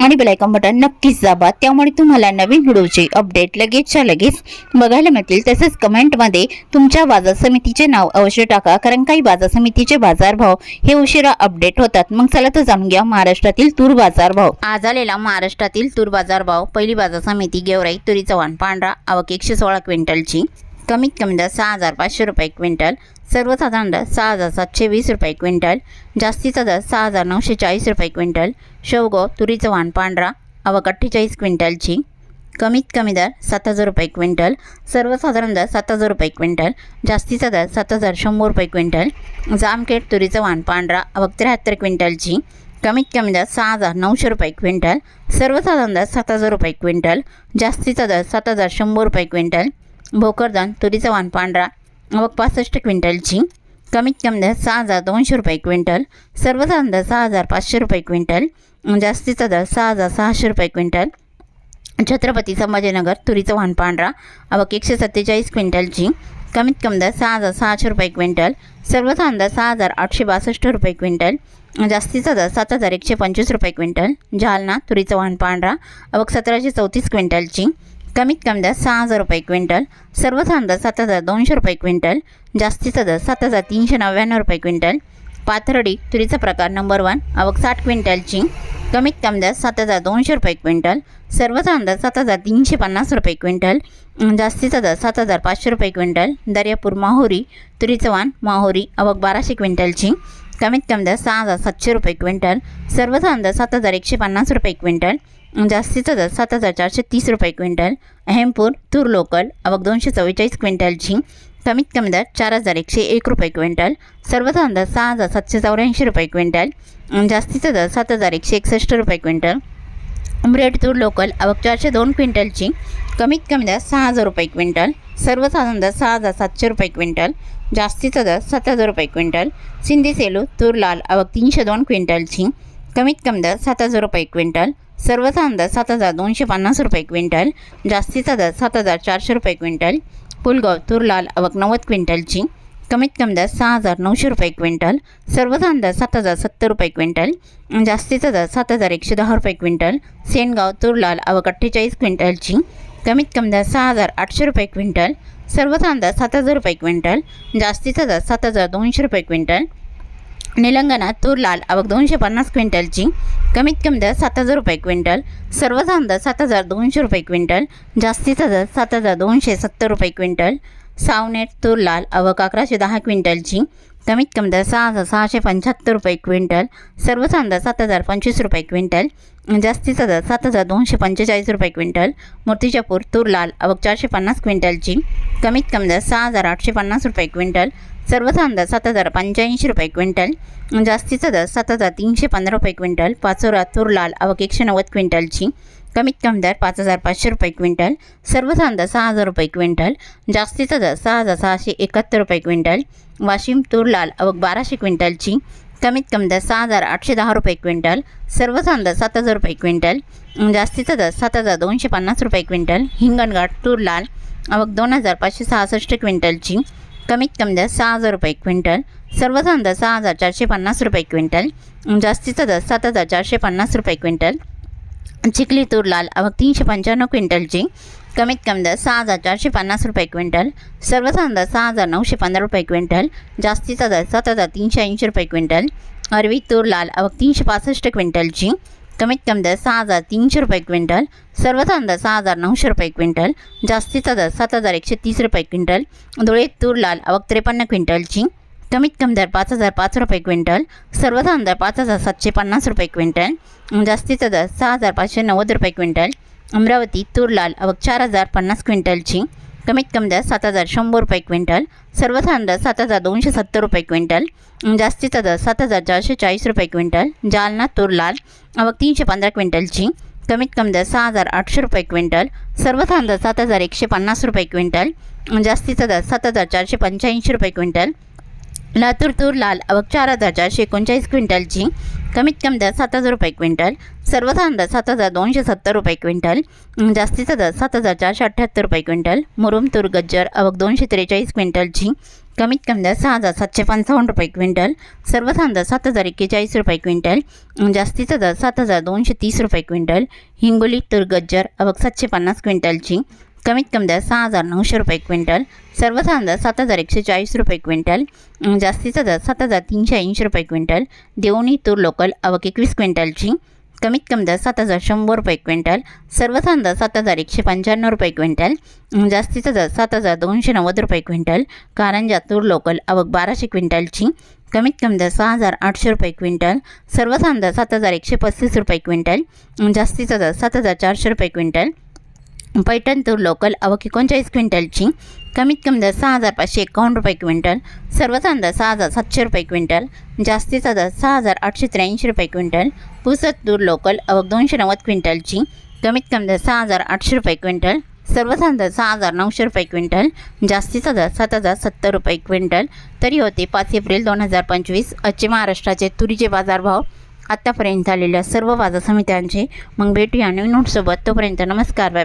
आणि bell icon button नक्कीच दाबा. त्यामुळे तुम्हाला नवीन व्हिडिओचे अपडेट लगेचच्या लगेच बघायला मिळतील. तसेच कमेंटमध्ये तुमच्या बाजार समितीचे नाव अवश्य टाका कारण काही बाजार समितीचे बाजारभाव हे उशिरा अपडेट होतात. मग चला तर जाणून घ्या महाराष्ट्रातील तूर बाजारभाव आज आलेला महाराष्ट्रातील तूर बाजारभाव पहिली बाजार समिती गेवराई तुरीचा वाण पांढरा आवक एकशे सोळा क्विंटलची. कमीत कमी दर सहा हजार पाचशे रुपये क्विंटल. सर्वसाधारण दर सहा हजार सातशे वीस रुपये क्विंटल जास्तीचा दर सहा हजार नऊशे चाळीस रुपये क्विंटल शेवगो तुरीचं वाण पांढरा आवक अठ्ठेचाळीस क्विंटलची. कमीत कमी दर सात हजार रुपये क्विंटल सर्वसाधारण दर सात हजार रुपये क्विंटल जास्तीचा दर सात हजार शंभर रुपये क्विंटल जामखेड तुरीचं वाण पांढरा आवक त्र्याहत्तर क्विंटलची. कमीत कमी दर सहा हजार नऊशे रुपये क्विंटल सर्वसाधारण दर सात हजार रुपये क्विंटल जास्तीचा दर सात हजार शंभर रुपये क्विंटल. भोकरदन तुरीचं वाण पांढरा व पासष्ट क्विंटलची कमीत कमी दर सहा हजार दोनशे रुपये क्विंटल सर्वसाधारण दर सहा हजार पाचशे रुपये क्विंटल जास्तीचा दर सहा हजार सहाशे रुपये क्विंटल छत्रपती संभाजीनगर तुरीचं वाहन पांढरा आवक एकशे सत्तेचाळीस क्विंटलची कमीत कमी दर सहा हजार सहाशे रुपये क्विंटल सर्वसाधारण दर सहा हजार आठशे बासष्ट रुपये क्विंटल जास्तीचा दर सात हजार एकशे पंचवीस रुपये क्विंटल जालना तुरीचं वाहन पांढरा आवक सतराशे चौतीस क्विंटलची कमीत कमी दर सहा हजार रुपये क्विंटल सर्वसाधारण दर सात हजार दोनशे रुपये क्विंटल जास्तीचा दर सात हजार तीनशे नव्याण्णव रुपये क्विंटल. पाथर्डी तुरीचा प्रकार नंबर वन आवक साठ क्विंटलची कमीत कमी दर सात हजार दोनशे रुपये क्विंटल सर्वसाधारण दर सात हजार तीनशे पन्नास रुपये क्विंटल जास्तीचा दर सात हजार पाचशे रुपये क्विंटल. दर्यापूर माहुरी तुरीचं वाण माहुरी आवक बाराशे क्विंटलची कमीत कमी दर सहा हजार सातशे रुपये क्विंटल सर्वसाधारण दर सात हजार एकशे पन्नास रुपये क्विंटल. जास्तीचा दर सात हजार चारशे तीस रुपये क्विंटल अहेमपूर तूर लोकल आवक दोनशे चव्वेचाळीस क्विंटल झिंग कमीत कमी दर चार हजार एकशे एक रुपये क्विंटल सर्व दर सहा हजार सातशे चौऱ्याऐंशी रुपये क्विंटल जास्तीचं जास्तीचा दर सात हजार एकशे एकसष्ट रुपये क्विंटल. ब्रेड तूर लोकल आवक चारशे दोन क्विंटलची कमीत कमी दर सहा हजार रुपये क्विंटल सर्वसाधारण दर सहा हजार सातशे रुपये क्विंटल जास्तीचा दर सात हजार रुपये क्विंटल. सिंधी सेलू तूर लाल आवक तीनशे दोन क्विंटलची कमीत कमी दर सात हजार रुपये क्विंटल. सर्वचा अंदाज सात हजार दोनशे पन्नास रुपये क्विंटल जास्तीचा दर सात हजार चारशे रुपये क्विंटल पुलगाव तूर लाल आवक नव्वद क्विंटलची कमीत कमी दर सहा हजार नऊशे रुपये क्विंटल सर्वचा अंदाज सात हजार सत्तर रुपये क्विंटल जास्तीचा दर सात हजार एकशे दहा रुपये क्विंटल सेनगाव तूर लाल आवक अठ्ठेचाळीस क्विंटलची कमीत कमी दर सहा हजार आठशे रुपये क्विंटल सर्वचा अंदाज सात हजार रुपये क्विंटल जास्तीचा दर सात हजार दोनशे रुपये क्विंटल निलंगणा तूर लाल आवक दोनशे पन्नास क्विंटलची कमीत कमी दर सात हजार रुपये क्विंटल सर्वसाधारण दर सात हजार दोनशे रुपये क्विंटल जास्तीचा दर सात हजार दोनशे सत्तर रुपये क्विंटल सावनेट तूर लाल आवक अकराशे दहा क्विंटलची कमीत कमी दर सहा हजार सहाशे पंच्याहत्तर रुपये क्विंटल सर्वसाधारण दर सात हजार पंचवीस रुपये क्विंटल जास्तीचा दर सात हजार दोनशे पंचेचाळीस रुपये क्विंटल मूर्तिजापूर तूर लाल अवघ चारशे पन्नास क्विंटलची कमीत कमी दर सहा हजार आठशे पन्नास रुपये क्विंटल सर्वसाधारण दर सात हजार पंच्याऐंशी रुपये क्विंटल जास्तीचा दर सात हजार तीनशे पंधरा रुपये क्विंटल पाचोरा तूर लाल आवक एकशे नव्वद क्विंटलची कमीत कमी दर पाच हजार पाचशे रुपये क्विंटल सर्वसाधारण दर सहा हजार रुपये क्विंटल जास्तीचा दर सहा हजार सहाशे एकाहत्तर रुपये क्विंटल वाशिम तूर लाल आवक बाराशे क्विंटलची. कमीत कमी दर सहा हजार आठशे दहा रुपये क्विंटल. सर्वसाधारण दर सात हजार रुपये क्विंटल. जास्तीचा दर सात हजार दोनशे पन्नास रुपये क्विंटल. हिंगणघाट तूर लाल अवघ दोन हजार पाचशे सहासष्ट क्विंटलची. कमीत कमी दर सहा हजार रुपये क्विंटल. सर्वसाधारण दर सहा हजार चारशे पन्नास रुपये क्विंटल. जास्तीचा दर सात हजार चारशे पन्नास रुपये क्विंटल. चिखली तूर लाल अवघ तीनशे पंच्याण्णव क्विंटलची. कमीत कमी दर सहा हजार चारशे पन्नास रुपये क्विंटल. सर्वसाधारण दर सहा हजार नऊशे पंधरा रुपये क्विंटल. जास्तीचा दर सात हजार तीनशे ऐंशी रुपये क्विंटल. अरवी तूर लाल आवक तीनशे पासष्ट क्विंटलची. कमीत कमी दर सहा हजार तीनशे रुपये क्विंटल. सर्वसाधारण दर सहा हजार नऊशे रुपये क्विंटल. जास्तीचा दर सात हजार एकशे तीस रुपये क्विंटल. धुळे तूर लाल आवक त्रेपन्न क्विंटलची. कमीत कमी दर पाच हजार पाच रुपये क्विंटल. सर्वसाधारण दर पाच हजार सातशे पन्नास रुपये क्विंटल. जास्तीचा दर सहा हजार पाचशे नव्वद रुपये क्विंटल. अमरावती तूर लाल आवक चार हजार पन्नास क्विंटलची. कमीत कमी दर सात हजार शंभर रुपये क्विंटल. सर्वसाधारण दर सात हजार दोनशे सत्तर रुपये क्विंटल. जास्तीचा दर सात हजार चारशे चाळीस रुपये क्विंटल. जालना तूर लाल आवक तीनशे पंधरा क्विंटलची. कमीत कमी दर सहा हजार आठशे रुपये क्विंटल. सर्वसाधारण दर सात हजार एकशे पन्नास रुपये क्विंटल. जास्तीचा दर सात हजार चारशे पंच्याऐंशी रुपये क्विंटल. लातूर तूर लाल आवक चार हजारच्या एकोणचाळीस क्विंटलची कमीत कमी दर सात हजार रुपये क्विंटल सर्वसाधारण दर सात हजार दोनशे सत्तर रुपये क्विंटल जास्तीचा दर सात हजार चारशे अठ्ठ्याहत्तर रुपये क्विंटल मुरुम तूर गज्जर आवक दोनशे त्रेचाळीस क्विंटलची कमीत कमी दर सहा हजार सातशे पंचावन्न रुपये क्विंटल सर्वसाधारण दर सात हजार एक्केचाळीस रुपये क्विंटल जास्तीचा दर सात हजार दोनशे तीस रुपये क्विंटल हिंगोली तूर गज्जर आवक सातशे पन्नास क्विंटलची कमीत कमी दर सहा हजार नऊशे रुपये क्विंटल सर्वसाधारण दर सात हजार एकशे चाळीस रुपये क्विंटल जास्तीचा दर सात हजार तीनशे ऐंशी रुपये क्विंटल देवणी तूर लोकल आवक एकवीस क्विंटलची कमीत कमी दर सात हजार शंभर रुपये क्विंटल सर्वसाधारण दर सात हजार एकशे पंच्याण्णव रुपये क्विंटल जास्तीचा दर सात हजार दोनशे नव्वद रुपये क्विंटल कारंजा तूर लोकल आवक बाराशे क्विंटलची कमीत कमी दर सहा हजार आठशे रुपये क्विंटल सर्वसाधारण दर सात हजार एकशे पस्तीस रुपये क्विंटल जास्तीचा दर सात हजार चारशे रुपये क्विंटल पैठण तूर लोकल आवक एकोणचाळीस क्विंटलची. कमीत कमी दर सहा हजार पाचशे एकावन्न रुपये क्विंटल. सर्वसाधारण दर सहा हजार सातशे रुपये क्विंटल. जास्तीचा दर सहा हजार आठशे त्र्याऐंशी रुपये क्विंटल. पुसत तूर लोकल आवक दोनशे नव्वद क्विंटलची. कमीत कमी दर सहा हजार आठशे रुपये क्विंटल. सर्वसाधारण दर सहा हजार नऊशे रुपये क्विंटल. जास्तीचा दर सात हजार सत्तर रुपये क्विंटल. तरी होते पाच एप्रिल दोन हजार पंचवीस. आजचे महाराष्ट्राचे तुरीचे बाजारभाव आत्तापर्यंत झालेल्या सर्व बाजार समित्यांचे. मग भेटूया नवीन नोटसोबत. तोपर्यंत नमस्कार बाय.